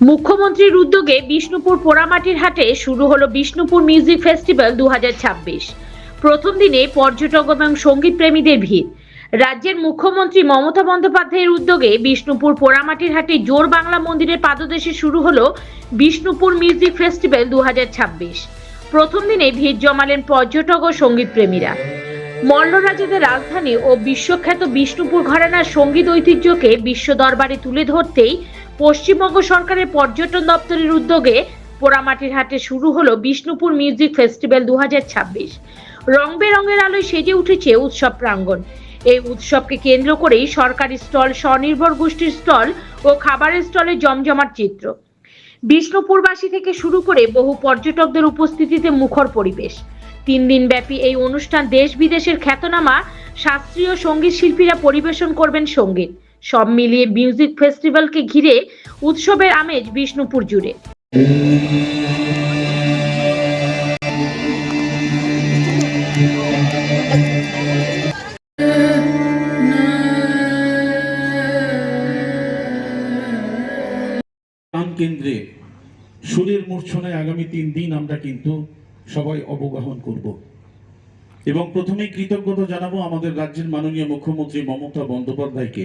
মুখ্যমন্ত্রীর উদ্যোগে বিষ্ণুপুর পোড়ামাটির হাটে শুরু হলো বিষ্ণুপুর মিউজিক ফেস্টিভ্যাল দুহাজার ছাব্বিশ। প্রথম দিনে পর্যটক এবং সংগীত প্রেমীদের ভিড়। রাজ্যের মুখ্যমন্ত্রী মমতা বন্দ্যোপাধ্যায়ের উদ্যোগে বিষ্ণুপুর পোড়ামাটির হাটে জোর বাংলা মন্দিরের পাদদেশে শুরু হলো বিষ্ণুপুর মিউজিক ফেস্টিভ্যাল দু হাজার ছাব্বিশ। প্রথম দিনে ভিড় জমালেন পর্যটক ও সংগীত প্রেমীরা মল্লরাজ্যদের রাজধানী ও বিশ্বখ্যাত বিষ্ণুপুর ঘরানার সংগীত ঐতিহ্যকে বিশ্ব দরবারে তুলে ধরতেই পশ্চিমবঙ্গ সরকারের পর্যটন দপ্তরের উদ্যোগে পোড়ামাটির হাটে শুরু হলো বিষ্ণুপুর মিউজিক ফেস্টিভ্যাল দু রং বেরঙের আলোয় সেজে উঠেছে উৎসব প্রাঙ্গণ। এই উৎসবকে কেন্দ্র করেই সরকারি স্টল, স্বনির্ভর গোষ্ঠীর স্টল ও খাবারের স্টলে জমজমাট চিত্র। বিষ্ণুপুরবাসী থেকে শুরু করে বহু পর্যটকদের উপস্থিতিতে মুখর পরিবেশ। তিন দিন ব্যাপী এই অনুষ্ঠান দেশ বিদেশের খ্যাতনামা শাস্ত্রীয় সংগীত শিল্পীরা পরিবেশন করবেন সংগীত। সব মিলিয়ে মিউজিক ফেস্টিভ্যালকে ঘিরে উৎসবের আমেজ বিষ্ণুপুর জুড়ে। কেন্দ্রে সুরের মূর্ছনায় আগামী তিন দিন আমরা কিন্তু সবাই অবগাহন করব। এবং প্রথমেই কৃতজ্ঞতা জানাব আমাদের রাজ্যের মাননীয় মুখ্যমন্ত্রী মমতা বন্দ্যোপাধ্যায়কে।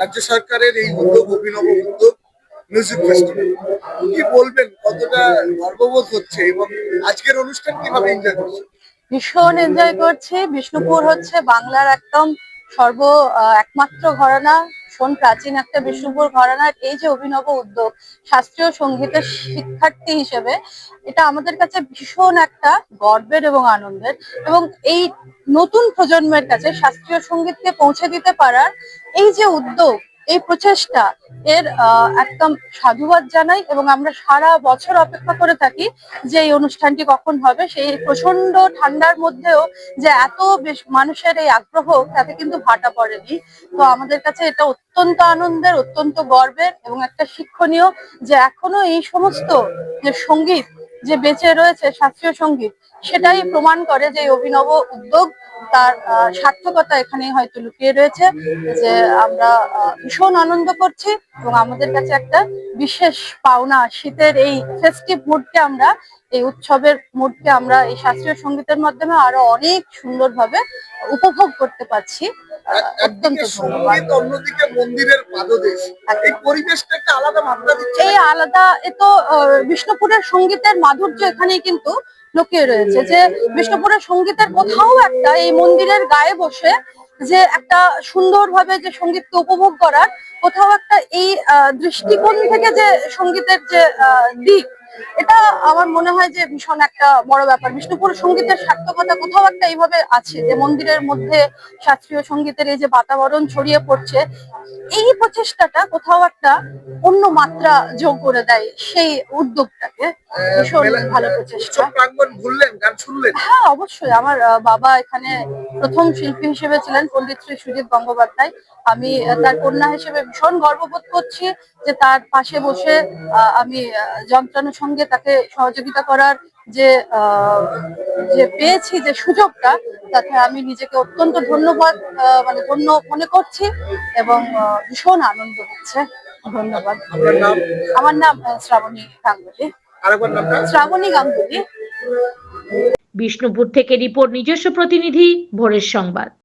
রাজ্য সরকারের এই উদ্যোগ, অভিনব উদ্যোগ মিউজিক ফেস্টিভ্যাল কি বলবেন, কতটা গর্ববোধ হচ্ছে এবং আজকের অনুষ্ঠান কীভাবে এনজয় করছে? ভীষণ এনজয় করছে। বিষ্ণুপুর হচ্ছে বাংলার একদম সর্ব একমাত্র ঘরানা। ভীষণ প্রাচীন একটা বিষ্ণুপুর ঘরানার এই যে অভিনব উদ্যোগ শাস্ত্রীয় সঙ্গীতের শিক্ষার্থী হিসেবে এটা আমাদের কাছে ভীষণ একটা গর্বের এবং আনন্দের। এবং এই নতুন প্রজন্মের কাছে শাস্ত্রীয় সঙ্গীতকে পৌঁছে দিতে পারার এই যে উদ্যোগ এই প্রচেষ্টা এর একদম সাধুবাদ জানাই এবং আমরা সারা বছর অপেক্ষা করে থাকি যে এই অনুষ্ঠানটি কখন হবে। সেই প্রচণ্ড ঠান্ডার মধ্যেও যে এত বেশ মানুষের এই আগ্রহ, তাতে কিন্তু ভাটা পড়েনি। তো আমাদের কাছে এটা অত্যন্ত আনন্দের, অত্যন্ত গর্বের এবং একটা শিক্ষণীয় যে এখনও এই সমস্ত যে সংগীত যে বেঁচে রয়েছে শাস্ত্রীয় সংগীত, সেটাই প্রমাণ করে যে অভিনব উদ্যোগ তার সার্থকতা এখানে হয়তো লুকিয়ে রয়েছে, যে আমরা ভীষণ আনন্দ করছি এবং আমাদের কাছে একটা বিশেষ পাওনা, শীতের এই ফেস্টিভ মুডকে আমরা, এই উৎসবের মুডকে আমরা এই শাস্ত্রীয় সঙ্গীতের মাধ্যমে আরও অনেক সুন্দরভাবে উপভোগ করতে পারছি। অত্যন্ত একদিকে অন্যদিকে মন্দিরের পাদদেশ। এই পরিবেশটা একটা আলাদা মাত্রা দিচ্ছে। এই আলাদা এ তো বিষ্ণুপুরের সঙ্গীতের মাধুর্য এখানেই কিন্তু লুকিয়ে রয়েছে। যে বিষ্ণুপুরের সঙ্গীতের কোথাও একটা এই মন্দিরের গায়ে বসে যে একটা সুন্দরভাবে যে সঙ্গীতকে উপভোগ করার কোথাও একটা এই দৃষ্টিকোণ থেকে যে সঙ্গীতের যে আহ, দিক এটা আমার মনে হয় যে ভীষণ একটা বড় ব্যাপার। বিষ্ণুপুর সঙ্গীতের সার্থকতা কোথাও একটা এইভাবে আছে যে মন্দিরের মধ্যে শাস্ত্রীয় সঙ্গীতের এই যে বাতাবরণ ছড়িয়ে পড়ছে এই প্রচেষ্টাটা কোথাও একটা অন্য মাত্রা যোগ করে দেয় সেই উদ্যোগটাকে। ভীষণ ভালো প্রচেষ্টা। উৎসব গান শুনলেন? হ্যাঁ অবশ্যই। আমার বাবা এখানে প্রথম শিল্পী হিসেবে ছিলেন পণ্ডিত শ্রী সুজিত গঙ্গোপাধ্যায়। আমি তার কন্যা হিসেবে ভীষণ গর্ববোধ করছি যে তার পাশে বসে আমি যন্ত্রাণুর সঙ্গে তাকে সহযোগিতা করার যে আহ, যে পেয়েছি যে সুযোগটা তাতে আমি নিজেকে অত্যন্ত ধন্যবাদ আহ, মানে ধন্য মনে করছি এবং আহ, ভীষণ আনন্দ হচ্ছে। ধন্যবাদ। নাম? আমার নাম শ্রাবণী গাঙ্গুলি। শ্রাবণী গাঙ্গুলি। বিষ্ণুপুর থেকে রিপোর্ট নিজস্ব প্রতিনিধি ভোরের সংবাদ।